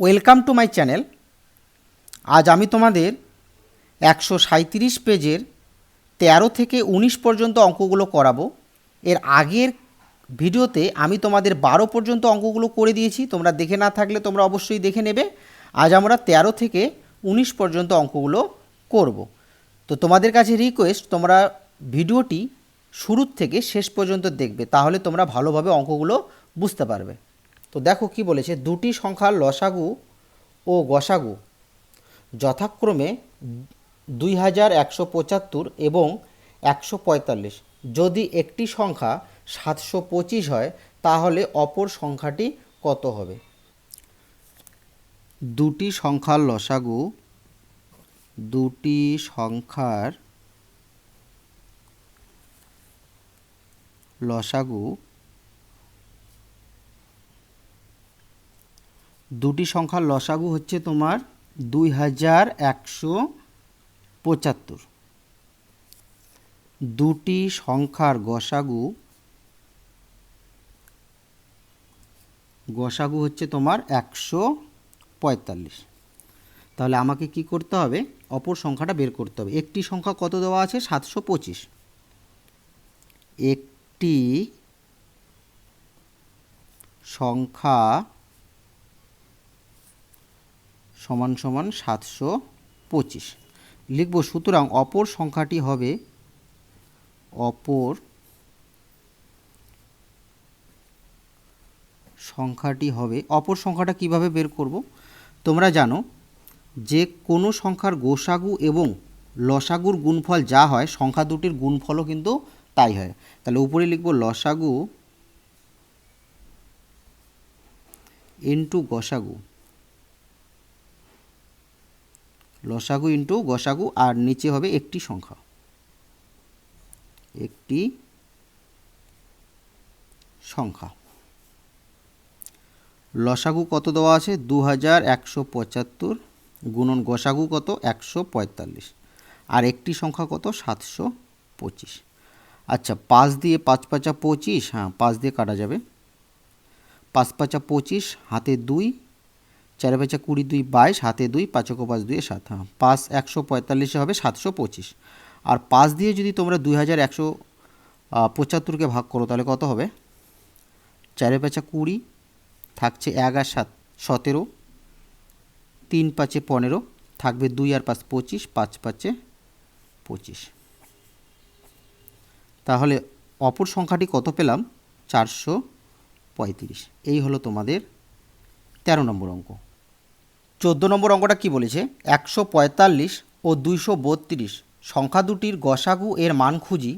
Welcome to my channel. আজ আমি তোমাদের একশো সাঁইত্রিশ পেজের তেরো থেকে উনিশ পর্যন্ত অঙ্কগুলো করাবো। এর আগের ভিডিওতে আমি তোমাদের বারো পর্যন্ত অঙ্কগুলো করে দিয়েছি। তোমরা দেখে না থাকলে তোমরা অবশ্যই দেখে নেবে। আজ আমরা তেরো থেকে উনিশ পর্যন্ত অঙ্কগুলো করব। তো তোমাদের কাছে রিকোয়েস্ট তোমরা ভিডিওটি শুরুর থেকে শেষ পর্যন্ত দেখবে। তাহলে তোমরা ভালোভাবে অঙ্কগুলো বুঝতে পারবে। তো দেখো কি বলেছে, দুটি সংখ্যার লসাগু ও গসাগু যথাক্রমে দুই হাজার একশো পঁচাত্তর এবং একশো পঁয়তাল্লিশ। যদি একটি সংখ্যা সাতশো পঁচিশ হয়, তাহলে অপর সংখ্যাটি কত হবে? দুটি সংখ্যার লসাগু, দুটি সংখ্যার লসাগু দুটি সংখ্যার লসাগু হচ্ছে তোমার দুই হাজার একশো পঁচাত্তর। দুটি সংখ্যার গসাগু গসাগু হচ্ছে তোমার একশো পঁয়তাল্লিশ। তাহলে আমাকে কি করতে হবে? অপর সংখ্যাটা বের করতে হবে। একটি সংখ্যা কত দেওয়া আছে? সাতশো পঁচিশ। একটি সংখ্যা সমান সমান সাতশো পঁচিশ। লিখব, সুতরাং অপর সংখ্যাটি হবে অপর সংখ্যাটি হবে, অপর সংখ্যাটা কীভাবে বের করব? তোমরা জানো, যে কোনো সংখ্যার গোসাগু এবং লসাগুর গুণফল যা হয়, সংখ্যা দুটির গুণফলও কিন্তু তাই হয়। তাহলে উপরে লিখব, লসাগু ইন্টু গসাগু। লসাগু ইন্টু গসাগু, আর নিচে হবে একটি সংখ্যা। একটি সংখ্যা। লসাগু কত দেওয়া আছে? দু হাজার একশো পঁচাত্তর গুণন গসাগু কত? একশো পঁয়তাল্লিশ। আর একটি সংখ্যা কত? সাতশো পঁচিশ। আচ্ছা পাঁচ দিয়ে পাঁচ পাঁচা পঁচিশ হ্যাঁ পাঁচ দিয়ে কাটা যাবে। পাঁচ পাঁচা পঁচিশ, হাতে দুই চারে পাঁচা কুড়ি দুই বাইশ, হাতে দুই পাঁচকো পাঁচ দুই সাত। হ্যাঁ পাঁচ একশো পঁয়তাল্লিশে হবে সাতশো পঁচিশ। আর পাঁচ দিয়ে যদি তোমরা দুই হাজার একশো পঁচাত্তরকে ভাগ করো, তাহলে কত হবে? চারে পাঁচা কুড়ি থাকছে এক আর সাত, সতেরো। তিন পাঁচে পনেরো, থাকবে দুই আর পাঁচ পঁচিশ, পাঁচ পাঁচে পঁচিশ। তাহলে অপর সংখ্যাটি কত পেলাম? চারশো পঁয়ত্রিশ। এই হলো তোমাদের তেরো নম্বর অঙ্ক। চোদ্দ নম্বর অঙ্কটা কি বলেছে? একশো পঁয়তাল্লিশ ও দুইশো বত্রিশ। সংখ্যা দুটির গসাগু এর মান খুঁজি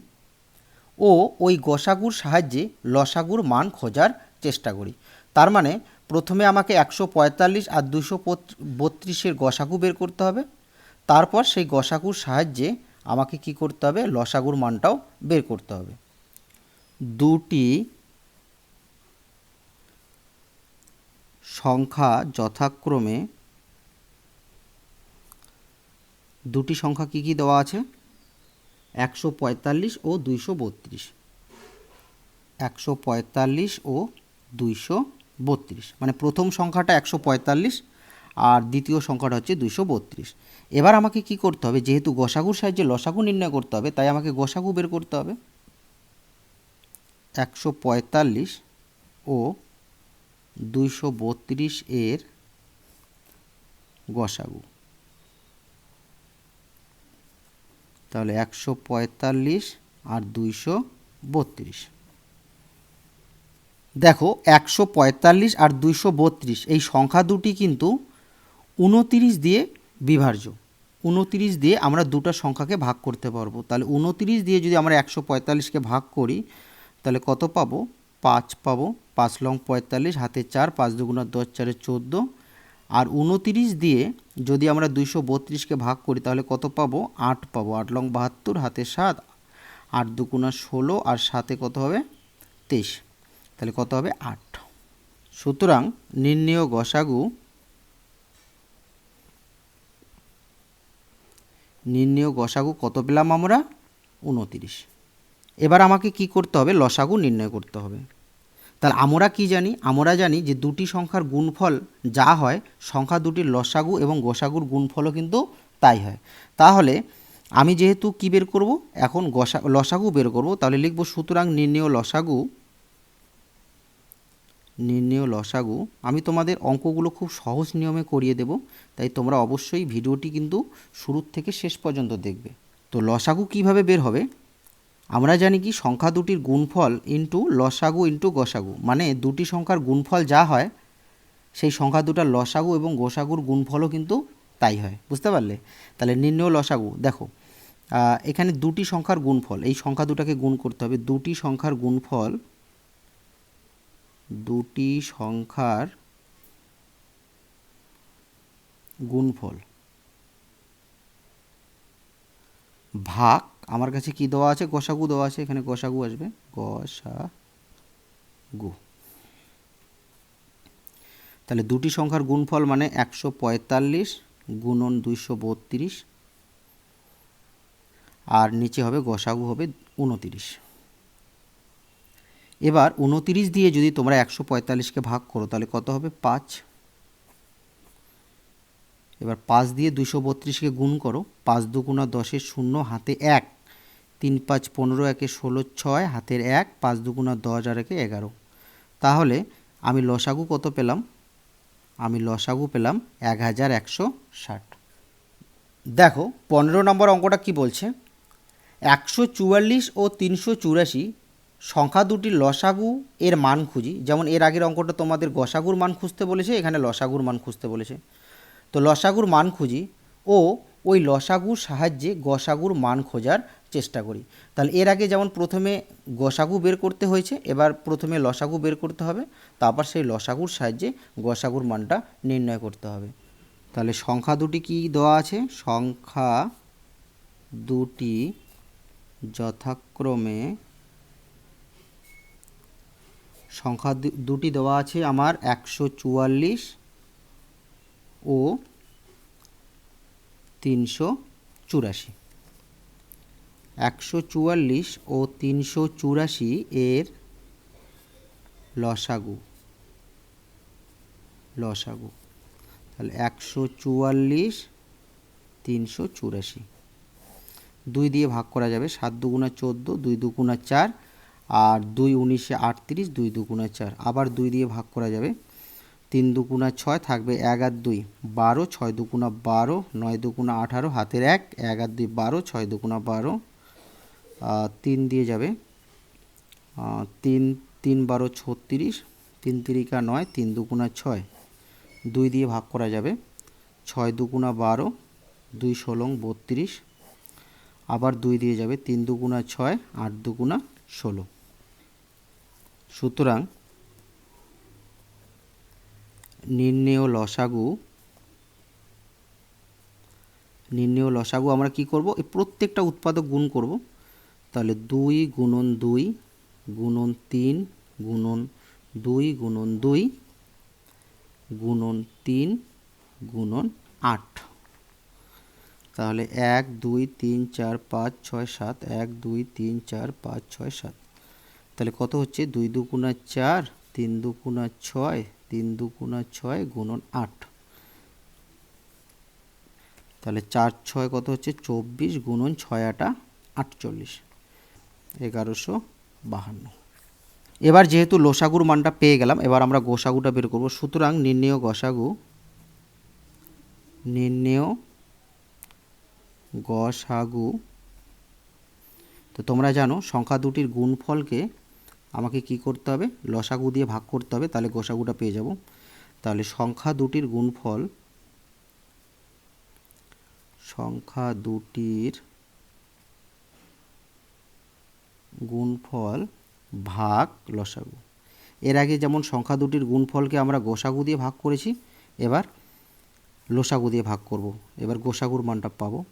ও ওই গসাগুর সাহায্যে লসাগুর মান খোঁজার চেষ্টা করি। তার মানে প্রথমে আমাকে একশো পঁয়তাল্লিশ আর দুশো বত্রিশের গসাগু বের করতে হবে। তারপর সেই গসাগুর সাহায্যে আমাকে কি করতে হবে? লসাগুর মানটাও বের করতে হবে। দুটি সংখ্যা যথাক্রমে দুটি সংখ্যা কি কি দেওয়া আছে? একশো পঁয়তাল্লিশ ও দুইশো বত্রিশ। একশো পঁয়তাল্লিশ ও দুইশো বত্রিশ। মানে প্রথম সংখ্যাটা একশো পঁয়তাল্লিশ আর দ্বিতীয় সংখ্যাটা হচ্ছে দুইশো বত্রিশ। এবার আমাকে কি করতে হবে? যেহেতু গসাগুর সাহায্যে লসাগু নির্ণয় করতে হবে, তাই আমাকে গসাগু বের করতে হবে। একশো পঁয়তাল্লিশ ও দুইশো বত্রিশ এর গসাগু। তাহলে একশো পঁয়তাল্লিশ আর দুইশো বত্রিশ। দেখো, একশো পঁয়তাল্লিশ আর দুইশো বত্রিশ, এই সংখ্যা দুটি কিন্তু উনতিরিশ দিয়ে বিভাজ্য। উনতিরিশ দিয়ে আমরা দুটো সংখ্যাকে ভাগ করতে পারব। তাহলে উনতিরিশ দিয়ে যদি আমরা একশো পঁয়তাল্লিশকে ভাগ করি, তাহলে কত পাবো? পাঁচ পাবো। পাঁচ লং পঁয়তাল্লিশ, হাতে চার, পাঁচ দুগুণা দশ, চারে চোদ্দ। আর উনতিরিশ দিয়ে যদি আমরা দুইশো বত্রিশকে ভাগ করি, তাহলে কত পাবো? আট পাবো। আট লং বাহাত্তর, হাতে সাত। আট দুগুণা ষোলো আর সাতে কত হবে? তেইশ। তাহলে কত হবে? আট। সুতরাং নির্ণেয় গসাগু নির্ণেয় গসাগু কত পেলাম আমরা? উনতিরিশ এবার আমাকে কি করতে হবে? লসাগু নির্ণয় করতে হবে। তাহলে আমরা কি জানি? আমরা জানি যে দুটি সংখ্যার গুণফল যা হয়, সংখ্যা দুটির লসাগু এবং গোসাগুর গুণফলও কিন্তু তাই হয়। তাহলে আমি যেহেতু কি বের করব? এখন গসা, লসাগু বের করব। তাহলে লিখব সুতরাং নির্ণেয় লসাগু নির্ণেয় লসাগু, আমি তোমাদের অঙ্কগুলো খুব সহজ নিয়মে করিয়ে দেব। তাই তোমরা অবশ্যই ভিডিওটি কিন্তু শুরুর থেকে শেষ পর্যন্ত দেখবে। তো লসাগু কীভাবে বের হবে? আমরা জানি কি, সংখ্যা দুটির গুণফল ইন্টু লসাগু ইন্টু গসাগু। মানে দুটি সংখ্যার গুণফল যা হয়, সেই সংখ্যা দুটার লসাগু এবং গোসাগুর গুণফলও কিন্তু তাই হয়। বুঝতে পারলে? তাহলে নির্ণয় লসাগু। দেখো এখানে দুটি সংখ্যার গুণফল, এই সংখ্যা দুটাকে গুণ করতে হবে। দুটি সংখ্যার গুণফল, দুটি সংখ্যার গুণফল ভাগ আমার কাছে কি দেওয়া আছে? গোসাগু দেওয়া আছে। এখানে গোসাগু আসবে। গসাগু। তাহলে দুটি সংখ্যার গুণফল মানে একশো পঁয়তাল্লিশ গুণন দুইশো বত্রিশ। আর নিচে হবে গসাগু হবে উনতিরিশ। এবার উনতিরিশ দিয়ে যদি তোমরা একশো পঁয়তাল্লিশকে ভাগ করো, তাহলে কত হবে? পাঁচ। এবার পাঁচ দিয়ে দুশো বত্রিশকে গুণ করো। পাঁচ দুগুণা দশের শূন্য, হাতে এক। তিন পাঁচ পনেরো একে ষোলো ছয়, হাতের এক, পাঁচ দুগুণা দশ আর একে এগারো। তাহলে আমি লসাগু কত পেলাম? আমি লসাগু পেলাম এক হাজার একশো ষাট। দেখো, পনেরো নম্বর অঙ্কটা কি বলছে? একশো চুয়াল্লিশ ও তিনশো চুরাশি সংখ্যা দুটি লসাগু এর মান খুঁজি। যেমন এর আগের অঙ্কটা তোমাদের গসাগুর মান খুঁজতে বলেছে, এখানে লসাগুর মান খুঁজতে বলেছে। তো লসাগুর মান খুঁজি ও ওই লসাগুর সাহায্যে গসাগুর মান খোঁজার চেষ্টা করি। তাহলে এর আগে যেমন প্রথমে গসাগু বের করতে হয়েছে, এবার প্রথমে লসাগু বের করতে হবে, তারপর সেই লসাগুর সাহায্যে গসাগুর মানটা নির্ণয় করতে হবে। তাহলে সংখ্যা দুটি কি দেওয়া আছে? সংখ্যা দুটি যথাক্রমে সংখ্যা দুটি দেওয়া আছে আমার একশো চুয়াল্লিশ ও তিনশো চুরাশি। একশো চুয়াল্লিশ ও তিনশো চুরাশি এর লসাগু। লসাগু। তাহলে একশো চুয়াল্লিশ, তিনশো চুরাশি। দুই দিয়ে ভাগ করা যাবে সাত দুগুণা চোদ্দ, দুই দুগুণা চার আর দুই উনিশে আটত্রিশ, দুই দুগুণা চার। আবার দুই দিয়ে ভাগ করা যাবে তিন দুগুণা ছয় থাকবে এক আর দুই। বারো, ছয় দুগুণা বারো, নয় দুগুণা আঠারো, হাতের এক আর দুই বারো, ছয় দুগুণা বারো তিন দিয়ে যাবে। তিন তিন বারো ছত্রিশ, তিন তিরিকা নয়, তিন দুগুণা ছয়। দুই দিয়ে ভাগ করা যাবে। ছয় দুগুণা বারো, দুই ষোলং বত্রিশ। আবার দুই দিয়ে যাবে তিন দুগুণা ছয়, আট দুগুণা ষোলো। সুতরাং নির্ণেয় লসাগু নির্ণেয় লসাগু আমরা কি করব? এই প্রত্যেকটা উৎপাদক গুণ করব। তাহলে দুই গুণন দুই গুণন তিন গুণন দুই গুণন দুই গুণন তিন গুণন আট। তাহলে এক, দুই, তিন, চার, পাঁচ, ছয়, সাত, এক, দুই, তিন, চার, পাঁচ, ছয়, সাত। তাহলে কত হচ্ছে? দুই দুগুণা চার, তিন দুগুণা ছয়, তিন দুগুণা ছয় গুণন আট। তাহলে চার, ছয় কত হচ্ছে? চব্বিশ গুণন ছয় আটা আটচল্লিশ। এগারোশো বাহান্ন। এবার যেহেতু লোসাগুর মানটা পেয়ে গেলাম, এবার আমরা গোসাগুটা বের করব। সুতরাং নির্ণেয় গসাগু নির্ণেয় গসাগু। তো তোমরা জানো, সংখ্যা দুটির গুণফলকে আমাকে কি করতে হবে? লসাগু দিয়ে ভাগ করতে হবে, তাহলে গোসাগুটা পেয়ে যাব। তাহলে সংখ্যা দুটির গুণফল, সংখ্যা দুটির গুণফল ভাগ লসাগু। এর আগে যেমন সংখ্যা দুটির গুণফলকে আমরা গোসাগু দিয়ে ভাগ করেছি, এবার লসাগু দিয়ে ভাগ করব। এবার গোসাগুর মানটা পাবো।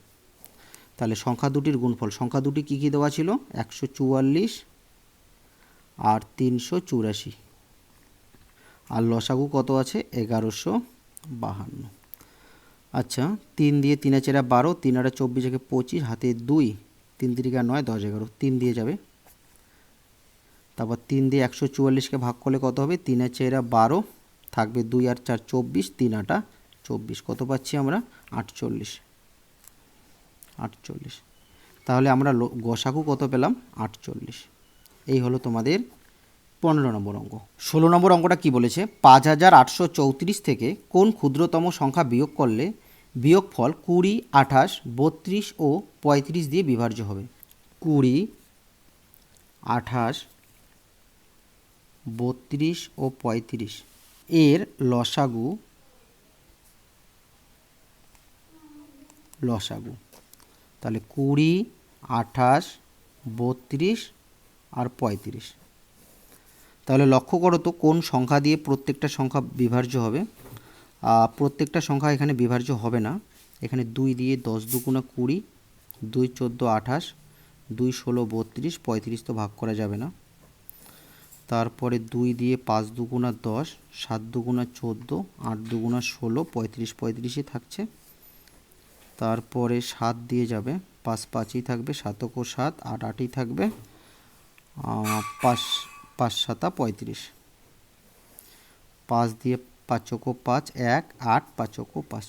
তাহলে সংখ্যা দুটির গুণফল, সংখ্যা দুটি কী কী দেওয়া ছিল? একশো চুয়াল্লিশ আর তিনশো চুরাশি। আর লসাগু কত আছে? এগারোশো বাহান্ন। আচ্ছা তিন দিয়ে তিন চেরা বারো, তিন আটা চব্বিশ একে পঁচিশ, হাতে দুই, তিন তিরিকা নয়, দশ এগারো, তিন দিয়ে যাবে। তারপর তিন দিয়ে একশো চুয়াল্লিশকে ভাগ করলে কত হবে? তিন আর চারা বারো, থাকবে দুই আর চার চব্বিশ, তিন আটা চব্বিশ। কত পাচ্ছি আমরা? আটচল্লিশ। আটচল্লিশ। তাহলে আমরা গসাগু কত পেলাম? আটচল্লিশ। এই হলো তোমাদের পনেরো নম্বর অঙ্ক। ষোলো নম্বর অঙ্কটা কি বলেছে? পাঁচ হাজার আটশো চৌত্রিশ থেকে কোন ক্ষুদ্রতম সংখ্যা বিয়োগ করলে বিয়োগফল কুড়ি, আঠাশ, বত্রিশ ও পঁয়ত্রিশ দিয়ে বিভাজ্য হবে? কুড়ি, আঠাশ বত্রিশ ও পঁয়ত্রিশ। এর লসাগু লসাগু। তাহলে কুড়ি, আঠাশ, বত্রিশ আর পঁয়ত্রিশ। তাহলে লক্ষ্য করো তো কোন সংখ্যা দিয়ে প্রত্যেকটা সংখ্যা বিভাজ্য হবে। প্রত্যেকটা সংখ্যা এখানে বিভাজ্য হবে না। এখানে দুই দিয়ে দশ দুগুণা কুড়ি, দুই চোদ্দ আঠাশ, দুই ষোলো বত্রিশ, পঁয়ত্রিশ তো ভাগ করা যাবে না। তারপরে দুই দিয়ে পাঁচ দুগুণা দশ, সাত দুগুণা চোদ্দ, আট দুগুণা ষোলো, পঁয়ত্রিশ, পঁয়ত্রিশই থাকছে। তারপরে সাত দিয়ে যাবে, পাঁচ পাঁচই থাকবে, সাতক সাত, আট আটই থাকবে পাঁচ পাঁচ সাতা পঁয়ত্রিশ। পাঁচ দিয়ে পাঁচক পাঁচ, এক, আট, পাঁচক পাঁচ।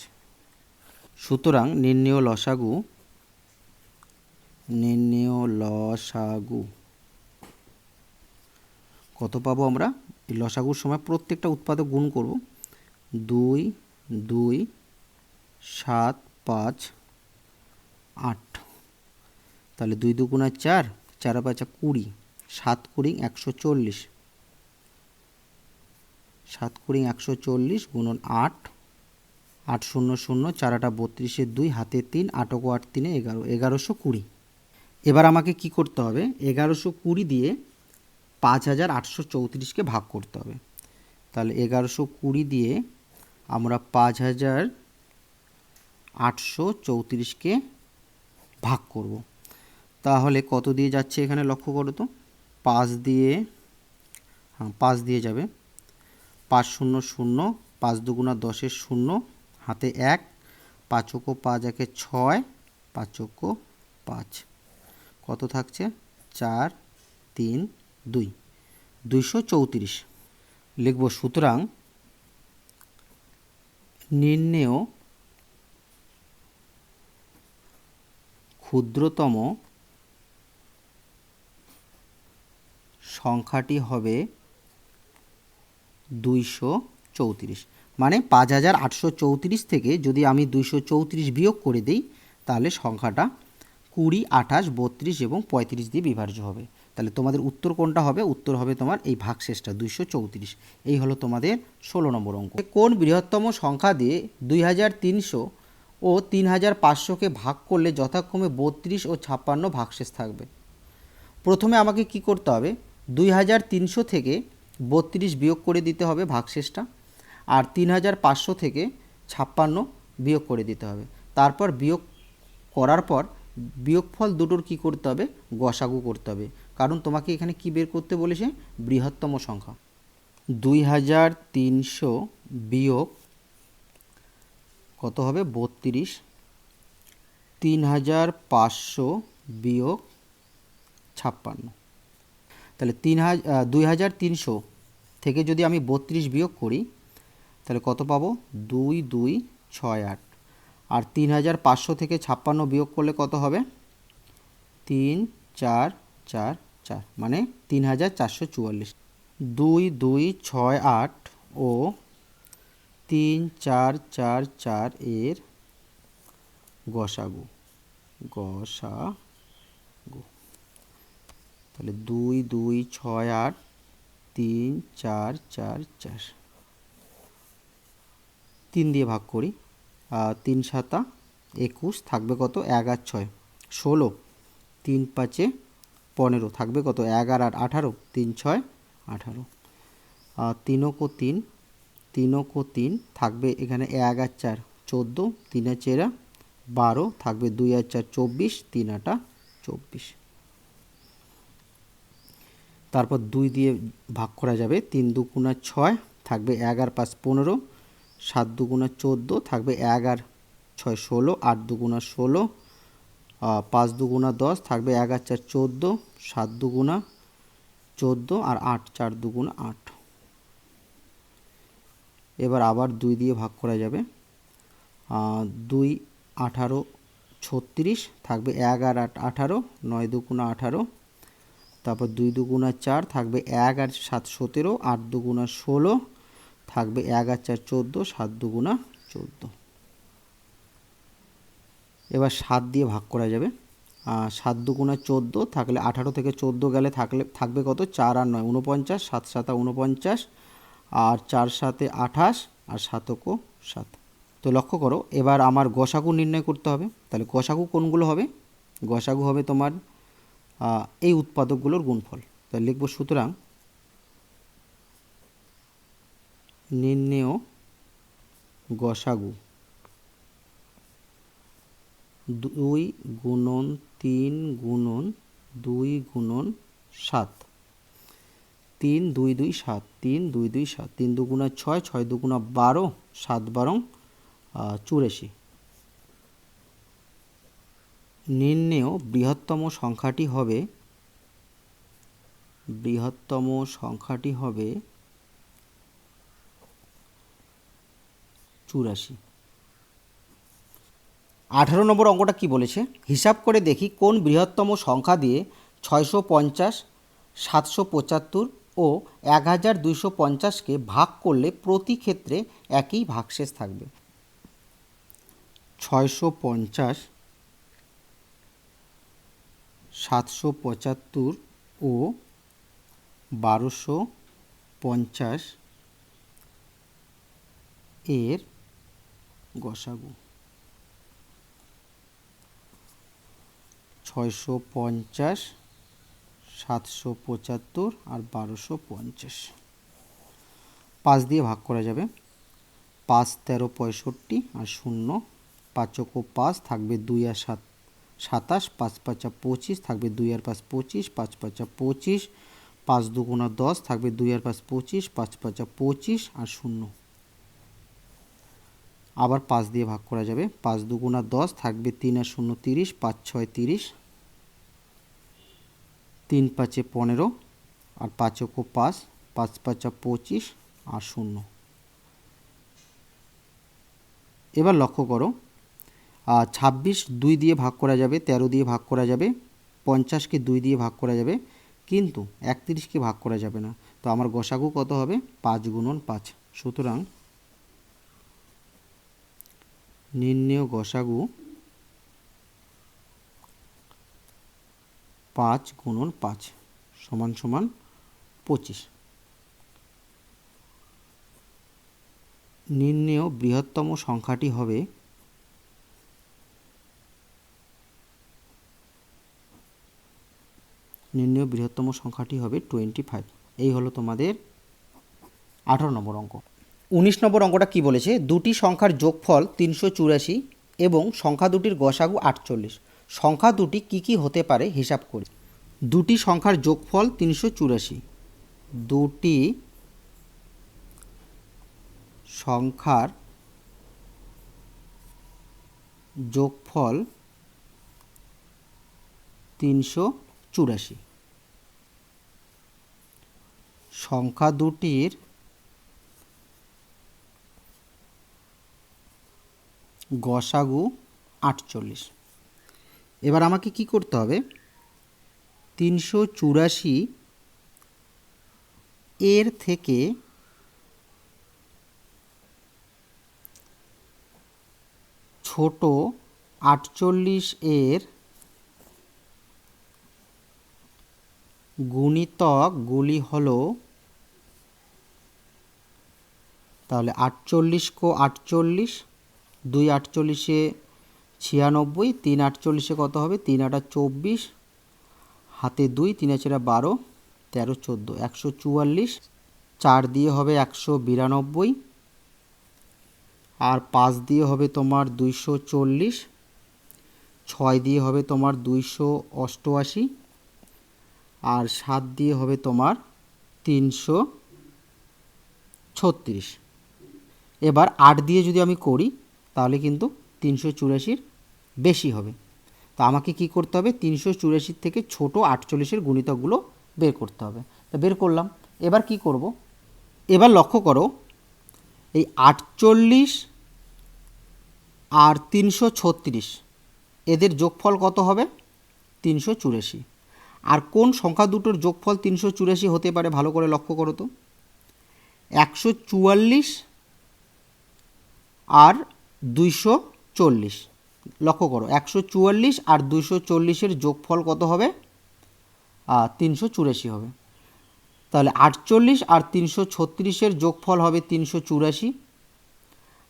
সুতরাং নির্ণেয় লসাগু নির্ণেয় লসাগু। কত পাবো আমরা? এই লসাগুর সময় প্রত্যেকটা উৎপাদক গুণ করব। দুই দুই, সাত, পাঁচ, আট। তাহলে দুই দুগুণা চার চার পাঁচা কুড়ি, সাত কুড়ি একশো চল্লিশ। সাত কুড়ি একশো চল্লিশ গুণন আট আট শূন্য শূন্য চারাটা বত্রিশের দুই, হাতে তিন আটকো আট তিনে এগারো, এগারোশো কুড়ি। এবার আমাকে কি করতে হবে? এগারোশো কুড়ি দিয়ে পাঁচ হাজার আটশো চৌত্রিশকে ভাগ করতে হবে। তাহলে এগারোশো কুড়ি দিয়ে আমরা পাঁচ হাজার আটশো চৌত্রিশকে ভাগ করব। তাহলে কত দিয়ে যাচ্ছে এখানে লক্ষ্য করো তো? পাঁচ দিয়ে হ্যাঁ পাঁচ দিয়ে যাবে। পাঁচ শূন্য শূন্য, পাঁচ দুগুণা দশের শূন্য, হাতে এক পাঁচকো পাঁচ একে ছয় পাঁচকো পাঁচ। কত থাকছে? চার, তিন দুই। দুইশো চৌত্রিশ। লিখব সুতরাং নির্ণেয় ক্ষুদ্রতম সংখ্যাটি হবে দুইশো চৌত্রিশ। মানে পাঁচ হাজার আটশো চৌত্রিশ থেকে যদি আমি দুইশো চৌত্রিশ বিয়োগ করে দিই, তাহলে সংখ্যাটা কুড়ি, আঠাশ, বত্রিশ এবং পঁয়ত্রিশ দিয়ে বিভাজ্য হবে। তাহলে তোমাদের উত্তর কোনটা হবে? উত্তর হবে তোমার এই ভাগশেষটা, দুইশো চৌত্রিশ। এই হলো তোমাদের ষোলো নম্বর অঙ্ক। কোন বৃহত্তম সংখ্যা দিয়ে দুই হাজার তিনশো ও তিন হাজার পাঁচশোকে ভাগ করলে যথাক্রমে বত্রিশ ও ছাপ্পান্ন ভাগশেষ থাকবে? প্রথমে আমাকে কি করতে হবে? দুই হাজার তিনশো থেকে বত্রিশ বিয়োগ করে দিতে হবে ভাগশেষটা আর তিন হাজার পাঁচশো থেকে ছাপ্পান্ন বিয়োগ করে দিতে হবে। তারপর বিয়োগ করার পর বিয়োগফল দুটোর কি করতে হবে? গসাগু করতে হবে। কারণ তোমাকে এখানে কি বের করতে বলেছে? বৃহত্তম সংখ্যা। দুই হাজার তিনশো বিয়োগ কত হবে? বত্রিশ। তিন হাজার পাঁচশো বিয়োগ ছাপ্পান্ন। তাহলে তিন হাজার দুই হাজার তিনশো থেকে যদি আমি বত্রিশ বিয়োগ করি, তাহলে কত পাবো? দুই দুই, ছয়, আট। আর তিন হাজার পাঁচশো থেকে ছাপ্পান্ন বিয়োগ করলে কত হবে? তিন, চার চার চার মানে তিন হাজার চারশো চুয়াল্লিশ। দুই দুই, ছয়, আট ও তিন, চার চার চার এর গসাগু। গসাগু। তাহলে দুই দুই, ছয়, আট, তিন, চার চার চার। তিন দিয়ে ভাগ করি। তিন সাতা একুশ থাকবে কত? এক আর ছয়। ষোলো। তিন পাঁচে পনেরো, থাকবে কত? এগারো আর আঠারো, তিন, ছয়, আঠারো। তিনকো তিন তিনকো তিন থাকবে এখানে এক আর চার, চোদ্দ, তিন আর চেরা, বারো থাকবে দুই আর চার, চব্বিশ, তিন আটা, চব্বিশ। তারপর দুই দিয়ে ভাগ করা যাবে, তিন দুগুণা ছয় থাকবে এক আর পাঁচ পনেরো, সাত দুগুণা চোদ্দ থাকবে এক আর ছয় ষোলো, আট দুগুণা ষোলো পাঁচ দুগুণা দশ থাকবে এক আর চার চোদ্দ, সাত দুগুণা চোদ্দ আর আট, চার দুগুণ আট। এবার আবার দুই দিয়ে ভাগ করা যাবে। দুই, আঠারো, ছত্রিশ থাকবে এক আর আট, আঠারো, নয় দুগুণা আঠারো। তারপর দুই দুগুণা চার থাকবে এক আর সাত সতেরো, আট দুগুণা ষোলো থাকবে এক আর চার চোদ্দ, সাত দুগুণা চোদ্দ। এবার সাত দিয়ে ভাগ করা যাবে। সাত দুগুণা চোদ্দ থাকলে আঠারো থেকে চোদ্দ গেলে থাকলে, থাকবে কত? চার আর নয় উনপঞ্চাশ সাত সাতা উনপঞ্চাশ আর চার সাতে আঠাশ, আর সাতকো সাত। তো লক্ষ্য করো, এবার আমার গসাগু নির্ণয় করতে হবে। তাহলে গসাগু কোনগুলো হবে? গসাগু হবে তোমার এই উৎপাদকগুলোর গুণফল। তাহলে লিখব সুতরাং, নির্ণেয় গসাগু। দুই গুণন তিন গুণন দুই গুণন সাত। তিন দুই দুই সাত, তিন দুই দুই সাত, তিন দুগুণা ছয় ছয় দুগুণা বারো, সাত বারং চুরাশি। নির্ণেয় বৃহত্তম সংখ্যাটি হবে, বৃহত্তম সংখ্যাটি হবে চুরাশি। আঠারো নম্বর অঙ্কটা কি বলেছে? হিসাব করে দেখি কোন বৃহত্তম সংখ্যা দিয়ে ছয়শো পঞ্চাশ, সাতশো পঁচাত্তর ও এক হাজার দুইশো পঞ্চাশকে ভাগ করলে প্রতি ক্ষেত্রে একই ভাগশেষ থাকবে। ছয়শো পঞ্চাশ, সাতশো পঁচাত্তর ও বারোশো পঞ্চাশ এর গসাগু। ছয়শো পঞ্চাশ, সাতশো পঁচাত্তর আর বারোশো পঞ্চাশ। পাঁচ দিয়ে ভাগ করা যাবে। পাঁচ তেরো পঁয়ষট্টি আর শূন্য। পাঁচক পাঁচ থাকবে দুই আর সাত, সাতাশ। পাঁচ পাঁচা পঁচিশ থাকবে দুই আর পাঁচ পঁচিশ। পাঁচ পাঁচা পঁচিশ। পাঁচ দুগুণা দশ থাকবে দুই আর পাঁচ পঁচিশ। পাঁচ পাঁচা পঁচিশ আর শূন্য। আবার পাঁচ দিয়ে ভাগ করা যাবে। পাঁচ দুগুণা দশ থাকবে তিন আর শূন্য তিরিশ। পাঁচ ছয় তিরিশ। তিন পাঁচে পনেরো আর পাঁচক ও পাঁচ পাঁচ পাঁচা পঁচিশ আর শূন্য। এবার লক্ষ্য করো ছাব্বিশ দুই দিয়ে ভাগ করা যাবে, তেরো দিয়ে ভাগ করা যাবে পঞ্চাশকে দুই দিয়ে ভাগ করা যাবে, কিন্তু একত্রিশকে ভাগ করা যাবে না। তো আমার গসাগু কত হবে? পাঁচ গুণন পাঁচ। সুতরাং নির্ণেয় গসাগু পাঁচ গুণন পাঁচ সমান সমান পঁচিশ। নির্ণেয় বৃহত্তম সংখ্যাটি হবে নির্ণেয় বৃহত্তম সংখ্যাটি হবে টোয়েন্টি ফাইভ এই হলো তোমাদের আঠারো নম্বর অঙ্ক। উনিশ নম্বর অঙ্কটা কি বলেছে? দুটি সংখ্যার যোগফল তিনশো চুরাশি এবং সংখ্যা দুটির গসাগু আটচল্লিশ। সংখ্যা দুটি কি কি হতে পারে হিসাব করি। দুটি সংখ্যার যোগফল তিনশো চুরাশি। দুটি সংখ্যার যোগফল তিনশো চুরাশি। সংখ্যা দুটির গসাগু আটচল্লিশ। এবার আমাকে কি করতে হবে? তিনশো চুরাশি এর থেকে ছোট আটচল্লিশ এর গুণিতকগুলি হল তাহলে আটচল্লিশ কো আটচল্লিশ, দুই আটচল্লিশে ছিয়ানব্বই, তিন আটচল্লিশে কত হবে? তিন আটা চব্বিশ, হাতে দুই, তিন আছেরা বারো, তেরো, চোদ্দ, একশো চুয়াল্লিশ, চার দিয়ে হবে একশো বিরানব্বই, আর পাঁচ দিয়ে হবে তোমার দুইশো চল্লিশ, ছয় দিয়ে হবে তোমার দুইশো অষ্টআশি, আর সাত দিয়ে হবে তোমার তিনশো ছত্রিশ। এবার আট দিয়ে যদি আমি করি, তাহলে কিন্তু তিনশো চুরাশির বেশি হবে। তো আমাকে কি করতে হবে? তিনশো চুরাশির থেকে ছোট আটচল্লিশের গুণিতকগুলো বের করতে হবে। তা বের করলাম। এবার কি করব? এবার লক্ষ্য করো, এই আটচল্লিশ আর তিনশো ছত্রিশ, এদের যোগফল কত হবে? তিনশো চুরাশি। আর কোন সংখ্যা দুটোর যোগফল তিনশো চুরাশি হতে পারে ভালো করে লক্ষ্য করো তো। একশো চুয়াল্লিশ আর দুইশো চল্লিশ। লক্ষ্য করো, একশো চুয়াল্লিশ আর দুশো চল্লিশের যোগফল কত হবে? তিনশো চুরাশি হবে। তাহলে আটচল্লিশ আর তিনশো ছত্রিশের যোগফল হবে তিনশো চুরাশি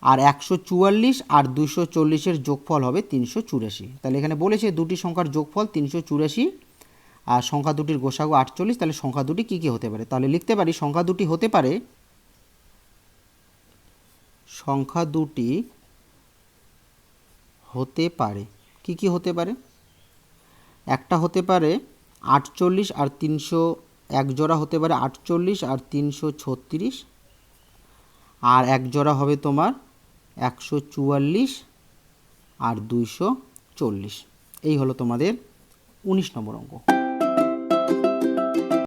আর একশো চুয়াল্লিশ আর দুশো চল্লিশের যোগফল হবে তিনশো চুরাশি। তাহলে এখানে বলেছে দুটি সংখ্যার যোগফল তিনশো চুরাশি আর সংখ্যা দুটির গোসাগু আটচল্লিশ, তাহলে সংখ্যা দুটি কী কী হতে পারে? তাহলে লিখতে পারি, সংখ্যা দুটি হতে পারে, সংখ্যা দুটি হতে পারে। কি কি হতে পারে? একটা হতে পারে আটচল্লিশ আর তিনশো এক জোড়া হতে পারে আটচল্লিশ আর তিনশো ছত্রিশ। আর এক জোড়া হবে তোমার একশো চুয়াল্লিশ আর দুইশো চল্লিশ। এই হলো তোমাদের উনিশ নম্বর অঙ্ক।